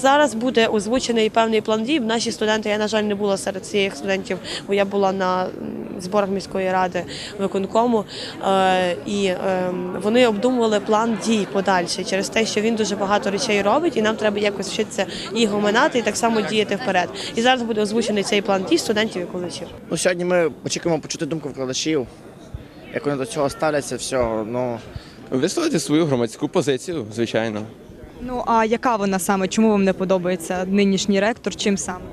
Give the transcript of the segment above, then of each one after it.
Зараз буде озвучений певний план дій. Наші студенти, я на жаль, не була серед цих студентів, бо я була на зборах міської ради виконкому. Е, і е, вони обдумували план дій подальший через те, що він дуже багато речей робить, і нам треба якось вчитися їх оминати і так само діяти вперед. І зараз буде озвучений цей план дій студентів і викладачів. Ну, сьогодні ми очікуємо почути думку викладачів, як вони до цього ставляться, всього. Ну, Висловити свою громадську позицію, звичайно. Ну а яка вона саме? Чому вам не подобається нинішній ректор? Чим саме?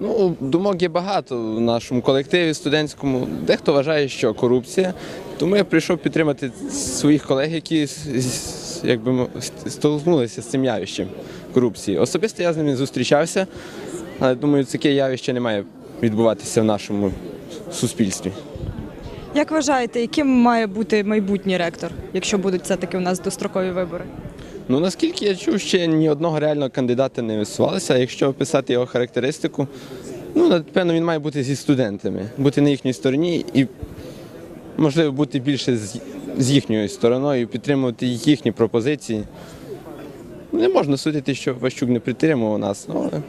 Ну, думок є багато в нашому колективі студентському. Дехто вважає, що корупція. Тому я прийшов підтримати своїх колег, які якби столкнулися з цим явищем корупції. Особисто я з ними зустрічався, але думаю, таке явище не має відбуватися в нашому суспільстві. Як вважаєте, яким має бути майбутній ректор, якщо будуть все таки у нас дострокові вибори? Ну наскільки я чув, ще ні одного реального кандидата не висувалося. Якщо описати його характеристику, ну напевно він має бути зі студентами, бути на їхній стороні і можливо бути більше з, з їхньою стороною, підтримувати їхні пропозиції. Не можна судити, що Ващук не підтримував нас. Ну, але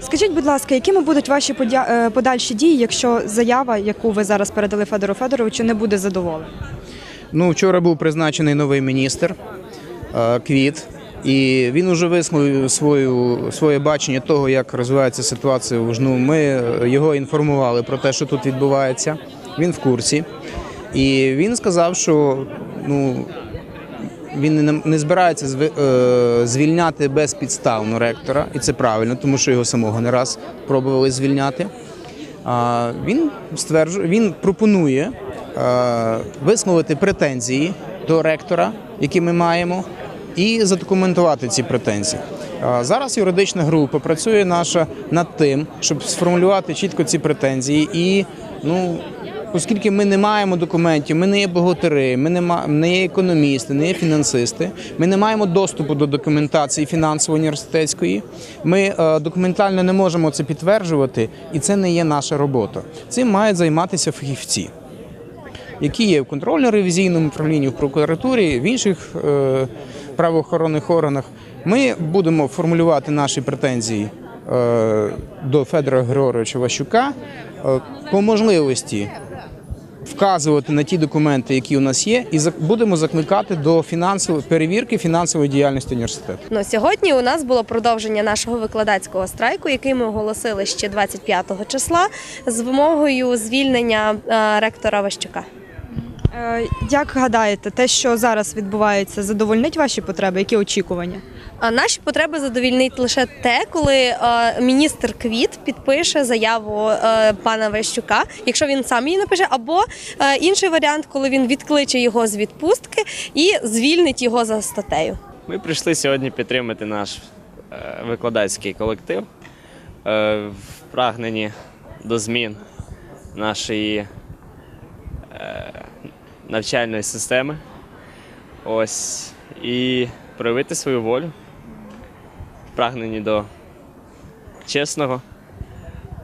Скажіть, будь ласка, якими будуть ваші подя- е, подальші дії, якщо заява, яку ви зараз передали Федору Федоровичу, не буде задоволена? Ну, вчора був призначений новий міністр Квіт, і він уже висловив свою, своє бачення того, як розвивається ситуація в Ужну. Ми е, його інформували про те, що тут відбувається. Він в курсі. І він сказав, що ну, він не, збирається е, звільняти безпідставно ректора, і це правильно, тому що його самого не раз пробували звільняти. Він стверджує, він пропонує е, висловити претензії до ректора, які ми маємо, і задокументувати ці претензії. Зараз юридична група працює наша над тим, щоб сформулювати чітко ці претензії. І ну, оскільки ми не маємо документів, ми не є бухгалтери, ми не, ма- не є економісти, не є фінансисти, ми не маємо доступу до документації фінансово-університетської. Ми е, документально не можемо це підтверджувати, і це не є наша робота. Цим мають займатися фахівці які є в контрольно-ревізійному управлінні, в прокуратурі, в інших е, правоохоронних органах. Ми будемо формулювати наші претензії е, до Федора Григоровича Ващука е, по можливості. Вказувати на ті документи, які у нас є, і будемо закликати до фінансової перевірки фінансової діяльності університету. Ну, сьогодні у нас було продовження нашого викладацького страйку, який ми оголосили ще 25 числа з вимогою звільнення е, ректора Ващука. Е, Як гадаєте, те, що зараз відбувається, задовольнить ваші потреби? Які очікування? А наші потреби задовільнить лише те, коли е, міністр Квіт підпише заяву е, пана Ващука, якщо він сам її напише, або е, інший варіант, коли він відкличе його з відпустки і звільнить його за статтею. Ми прийшли сьогодні підтримати наш е, викладацький колектив е, в прагненні до змін нашої навчальної системи. Ось і проявити свою волю, в прагненні до чесного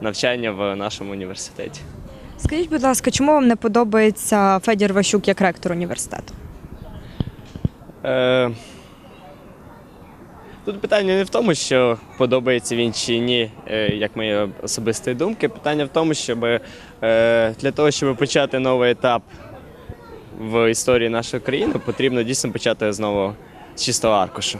навчання в нашому університеті. Скажіть, будь ласка, чому вам не подобається Федір Ващук як ректор університету? Е, Тут питання не в тому, що подобається він чи ні, е, як моєї особистої думки. Питання в тому, щоб е, для того, щоб почати новий етап в історії нашої країни, потрібно дійсно почати знову з чистого аркушу.